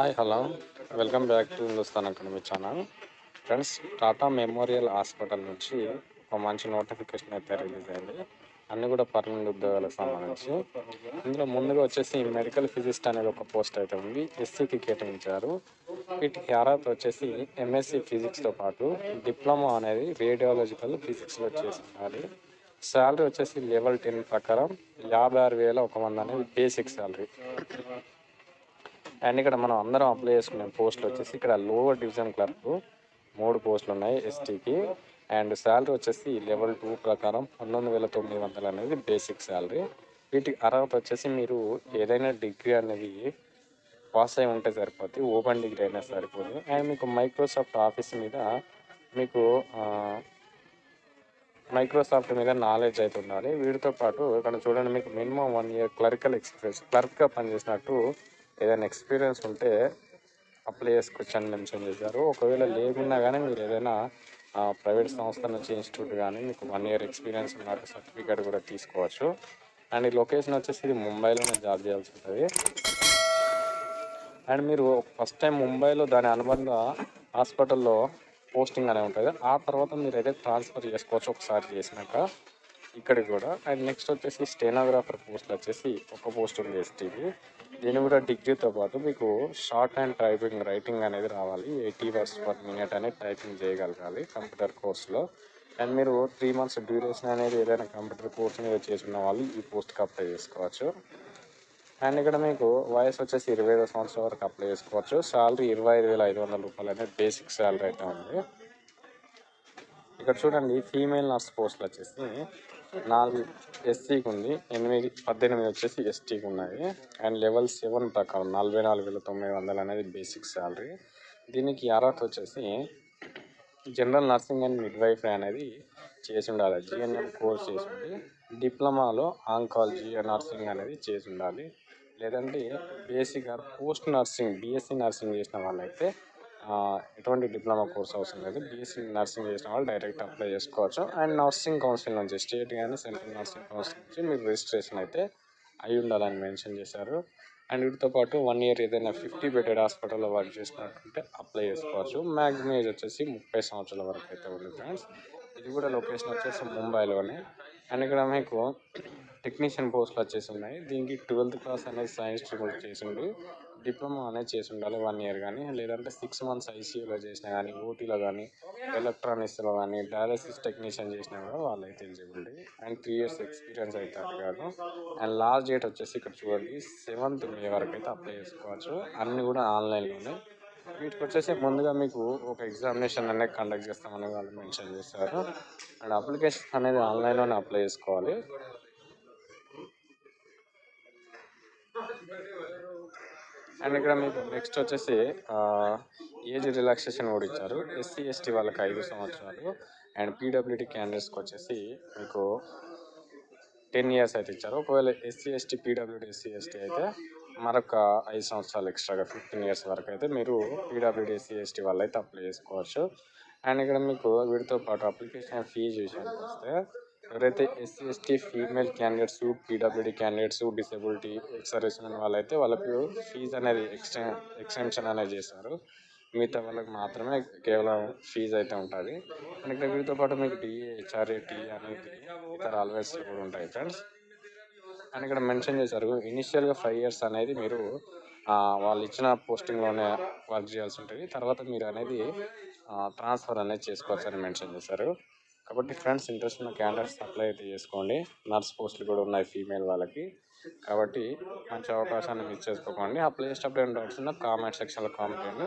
Hi hello. Welcome back to Hindustan academy channel. Friends Tata memorial hospital నుంచి ఒక మంచి notification అయితే release అయింది. అన్నీ కూడా పర్మనెంట్ ఉద్యోగాలకు సంబంధించి. ఇందులో ముందుగా వచ్చేసి మెడికల్ ఫిజిస్ట్ అనేది ఒక పోస్ట్ అయితే ఉంది. ఎస్సీకి కేటాయించారు. వీటికి అర్హత వచ్చేసి ఎంఎస్సి ఫిజిక్స్తో పాటు డిప్లొమా అనేది రేడియాలజికల్ ఫిజిక్స్లో చేసి శాలరీ వచ్చేసి లెవెల్ టెన్ ప్రకారం యాభై ఆరు వేల ఒక వంద అనేది బేసిక్ శాలరీ అండ్ ఇక్కడ మనం అందరం అప్లై చేసుకునే పోస్టులు వచ్చేసి ఇక్కడ లోవర్ డివిజన్ క్లర్క్ మూడు పోస్టులు ఉన్నాయి ఎస్టీకి అండ్ శాలరీ వచ్చేసి లెవెల్ టూ ప్రకారం పంతొమ్మిది వేల తొమ్మిది వందలు అనేది బేసిక్ శాలరీ వీటికి అర్హత వచ్చేసి మీరు ఏదైనా డిగ్రీ అనేది పాస్ అయి ఉంటే సరిపోతుంది ఓపెన్ డిగ్రీ అయినా సరిపోతుంది అండ్ మీకు మైక్రోసాఫ్ట్ ఆఫీస్ మీద మీకు మైక్రోసాఫ్ట్ మీద నాలెడ్జ్ అయితే ఉండాలి. వీటితో పాటు ఇక్కడ చూడండి మీకు minimum one year clerical experience క్లర్క్గా పనిచేసినట్టు ఏదైనా ఎక్స్పీరియన్స్ ఉంటే అప్లై చేసుకోవచ్చు అని మెన్షన్ చేశారు. ఒకవేళ లేకున్నా కానీ మీరు ఏదైనా ప్రైవేట్ సంస్థ నుంచి ఇన్స్టిట్యూట్ కానీ మీకు వన్ ఇయర్ ఎక్స్పీరియన్స్ ఉన్న సర్టిఫికేట్ కూడా తీసుకోవచ్చు. అండ్ ఈ లొకేషన్ వచ్చేసి ఇది ముంబైలోనే జాబ్ చేయాల్సి ఉంటుంది. అండ్ మీరు ఫస్ట్ టైం ముంబైలో దాని అనుబంధ హాస్పిటల్లో పోస్టింగ్ అనే ఉంటుంది. ఆ తర్వాత మీరు అయితే ట్రాన్స్ఫర్ చేసుకోవచ్చు ఒకసారి చేసినాక ఇక్కడికి కూడా. అండ్ నెక్స్ట్ వచ్చేసి స్టెనోగ్రాఫర్ పోస్ట్ వచ్చేసి ఒక పోస్ట్ ఉంది ఎస్టీకి దీని కూడా డిగ్రీతో పాటు మీకు షార్ట్ హ్యాండ్ టైపింగ్ రైటింగ్ అనేది రావాలి. ఎయిటీ వర్డ్స్ పర్ మినిట్ అనేది టైపింగ్ చేయగలగాలి కంప్యూటర్ కోర్స్లో. అండ్ మీరు త్రీ మంత్స్ డ్యూరేషన్ అనేది ఏదైనా కంప్యూటర్ కోర్స్ మీద చేసిన వాళ్ళు ఈ పోస్ట్కి అప్లై చేసుకోవచ్చు. అండ్ ఇక్కడ మీకు వయసు వచ్చేసి ఇరవై ఐదు సంవత్సరాల వరకు అప్లై చేసుకోవచ్చు. శాలరీ ఇరవై ఐదు వేల ఐదు వందల రూపాయలు అనేది బేసిక్ శాలరీ అయితే ఉంది. ఇక్కడ చూడండి ఫీమేల్ నర్స్ పోస్టులు వచ్చేసి నాలుగు ఎస్సీకి ఉంది ఎనిమిది పద్దెనిమిది వచ్చేసి ఎస్టీకి ఉన్నాయి. అండ్ లెవెల్ సెవెన్ ప్రకారం నలభై నాలుగు వేల తొమ్మిది వందలు అనేది బేసిక్ శాలరీ దీనికి అర్హత వచ్చేసి జనరల్ నర్సింగ్ అండ్ మిడ్వైఫ్ అనేది చేసి ఉండాలి జిఎన్ఎం కోర్స్ చేసి ఉండి డిప్లొమాలో ఆంకాలజీ నర్సింగ్ అనేది చేసి ఉండాలి. లేదంటే బేసిక్గా పోస్ట్ నర్సింగ్ బీఎస్సీ నర్సింగ్ చేసిన వాళ్ళైతే ఎటువంటి డిప్లొమా కోర్స్ అవసరం లేదు. బీఎస్సీ నర్సింగ్ చేసిన వాళ్ళు డైరెక్ట్ అప్లై చేసుకోవచ్చు. అండ్ నర్సింగ్ కౌన్సిల్ నుంచి స్టేట్ కానీ సెంట్రల్ నర్సింగ్ కౌన్సిల్ నుంచి మీకు రిజిస్ట్రేషన్ అయితే అయి ఉండాలని మెన్షన్ చేశారు. అండ్ వీటితో పాటు వన్ ఇయర్ ఏదైనా ఫిఫ్టీ బెడెడ్ హాస్పిటల్లో వర్క్ చేసినట్టుంటే అప్లై చేసుకోవచ్చు. మ్యాక్సిమం ఏజ్ వచ్చేసి ముప్పై సంవత్సరాల వరకు అయితే ఉంది ఫ్రెండ్స్. ఇది కూడా లొకేషన్ వచ్చేసి ముంబైలోనే. అండ్ ఇక్కడ మీకు టెక్నీషియన్ పోస్టులు వచ్చేసి ఉన్నాయి. దీనికి ట్వెల్త్ క్లాస్ అనేది సైన్స్ స్ట్రీమ్ చేసిండు. డిప్లొమా అనేది చేసి ఉండాలి వన్ ఇయర్ కానీ లేదంటే సిక్స్ మంత్స్ ఐసీయూలో చేసినా కానీ ఓటీలో కానీ ఎలక్ట్రానిక్స్లో కానీ డయాలసిస్ టెక్నీషియన్ చేసినా కూడా వాళ్ళు అయితే eligibility and. Three years experience అయితే కాదు. అండ్ లాస్ట్ డేట్ వచ్చేసి ఇక్కడ చూడండి సెవెంత్ మే వరకు అయితే అప్లై చేసుకోవచ్చు. అన్నీ కూడా ఆన్లైన్లోనే. వీటికి వచ్చేసి ముందుగా మీకు ఒక ఎగ్జామినేషన్ అనేది కండక్ట్ చేస్తామని వాళ్ళు మెన్షన్ చేస్తారు అండ్ అప్లికేషన్ అనేది ఆన్లైన్లోనే అప్లై చేసుకోవాలి. అండ్ ఇక్కడ మీకు నెక్స్ట్ వచ్చేసి ఏజ్ రిలాక్సేషన్ కూడా ఇచ్చారు. ఎస్సీ ఎస్టీ వాళ్ళకి ఐదు సంవత్సరాలు. అండ్ పీడబ్ల్యూడి క్యాండిడేట్స్కి వచ్చేసి మీకు టెన్ ఇయర్స్ అయితే ఇచ్చారు. ఒకవేళ SC ST PWD SC ST అయితే మరొక ఐదు సంవత్సరాలు ఎక్స్ట్రాగా ఫిఫ్టీన్ ఇయర్స్ వరకు అయితే మీరు పీడబ్ల్యూడి ఎస్సీ ఎస్టీ వాళ్ళు అయితే అప్లై చేసుకోవచ్చు. అండ్ ఇక్కడ మీకు వీటితో పాటు అప్లికేషన్ ఫీజు విషయానికి వస్తే ఎవరైతే SC ST female candidates PWD candidates disability ex service ఉన్న వాళ్ళైతే వాళ్ళకి ఫీజు అనేది ఎక్స్టెన్ ఎక్స్టెన్షన్ అనేది చేస్తారు మిగతా వాళ్ళకి మాత్రమే కేవలం ఫీజు అయితే ఉంటుంది. అండ్ వీటితో పాటు మీకు డిఏ హెచ్ఆర్ఏ టీ అనేది ఇతర అలవేస్ కూడా ఉంటాయి ఫ్రెండ్స్ అండ్ ఇక్కడ మెన్షన్ చేశారు ఇనిషియల్గా ఫైవ్ ఇయర్స్ అనేది మీరు వాళ్ళు ఇచ్చిన పోస్టింగ్లోనే వర్క్ చేయాల్సి ఉంటుంది. తర్వాత మీరు అనేది ట్రాన్స్ఫర్ అనేది చేసుకోవచ్చు అని మెన్షన్ చేశారు. కాబట్టి ఫ్రెండ్స్ ఇంట్రెస్ట్ ఉన్న క్యాండిడేట్స్ అప్లై అయితే చేసుకోండి. నర్స్ పోస్టులు కూడా ఉన్నాయి ఫీమేల్ వాళ్ళకి. కాబట్టి మంచి అవకాశాన్ని మిస్ చేసుకోకండి. అప్లై చేసేటప్పుడు ఏం డౌట్స్ ఉన్నా కామెంట్ సెక్షన్లో కామెంట్ చేయండి.